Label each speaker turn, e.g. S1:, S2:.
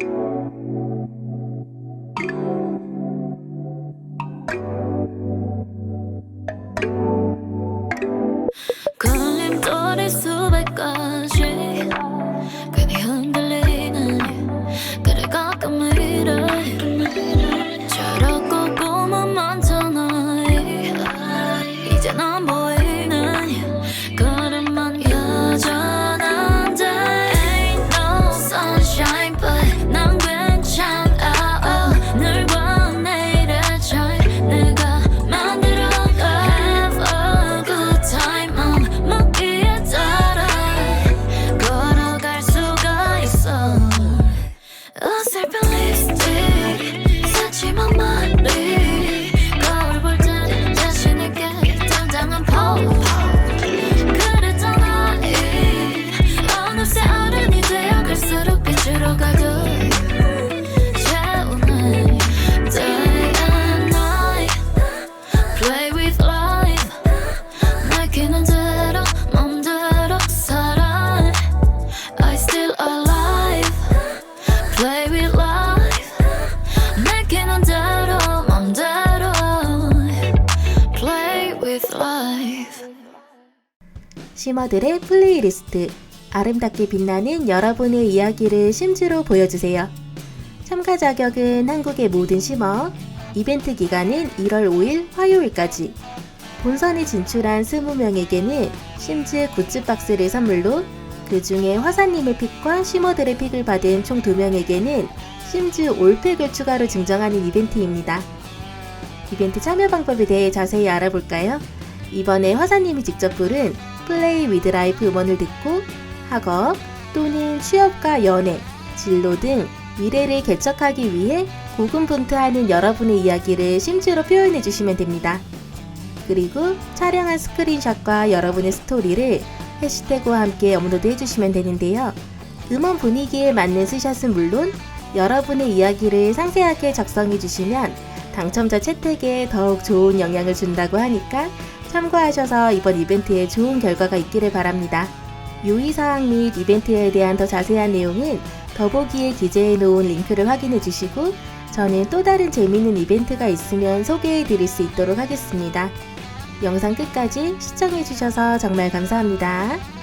S1: you
S2: 시머들의 플레이리스트 아름답게 빛나는 여러분의 이야기를 심지로 보여주세요. 참가 자격은 한국의 모든 시머 이벤트 기간은 1월 5일 화요일까지 본선에 진출한 20명에게는 심즈 굿즈 박스를 선물로 그 중에 화사님의 픽과 시머들의 픽을 받은 총 2명에게는 심즈 올팩을 추가로 증정하는 이벤트입니다. 이벤트 참여 방법에 대해 자세히 알아볼까요? 이번에 화사님이 직접 부른 플레이 위드 라이프 음원을 듣고 학업 또는 취업과 연애, 진로 등 미래를 개척하기 위해 고군분투하는 여러분의 이야기를 심지로 표현해 주시면 됩니다. 그리고 촬영한 스크린샷과 여러분의 스토리를 해시태그와 함께 업로드 해주시면 되는데요. 음원 분위기에 맞는 스샷은 물론 여러분의 이야기를 상세하게 작성해 주시면 당첨자 채택에 더욱 좋은 영향을 준다고 하니까 참고하셔서 이번 이벤트에 좋은 결과가 있기를 바랍니다. 유의사항 및 이벤트에 대한 더 자세한 내용은 더보기에 기재해 놓은 링크를 확인해 주시고 저는 또 다른 재미있는 이벤트가 있으면 소개해 드릴 수 있도록 하겠습니다. 영상 끝까지 시청해 주셔서 정말 감사합니다.